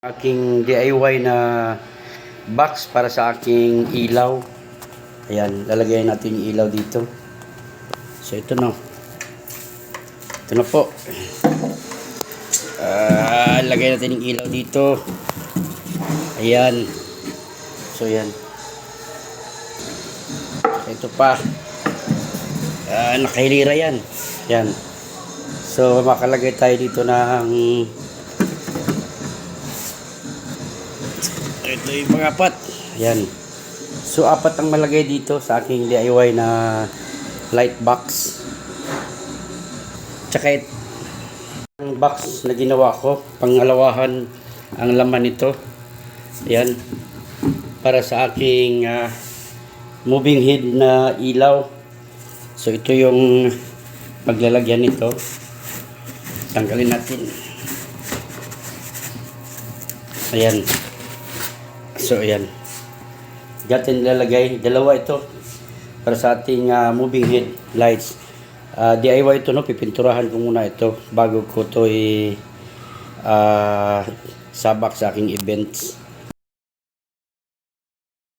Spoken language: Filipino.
aking DIY na box para sa aking ilaw. Ayan, lalagay natin yung ilaw dito. So ito na. Ito na po. Ah, lagay natin yung ilaw dito. Ayan. So yan. Ito pa. Ah, nakahilira yan. Yan. So makalagay tayo dito ng ito yung mga apat. Yan. So, apat ang malagay dito sa aking DIY na light box. Tsaka ang box na ginawa ko, pangalawahan ang laman nito. Yan. Para sa aking ah, moving head na ilaw. So, ito yung paglalagyan nito. Tanggalin natin. Ayan. So, ayan. Gatin lalagay. Dalawa ito. Para sa ating ah, moving head lights. Ah, DIY ito, no? Pipinturahan ko muna ito bago ko ito i ah, sabak sa aking events.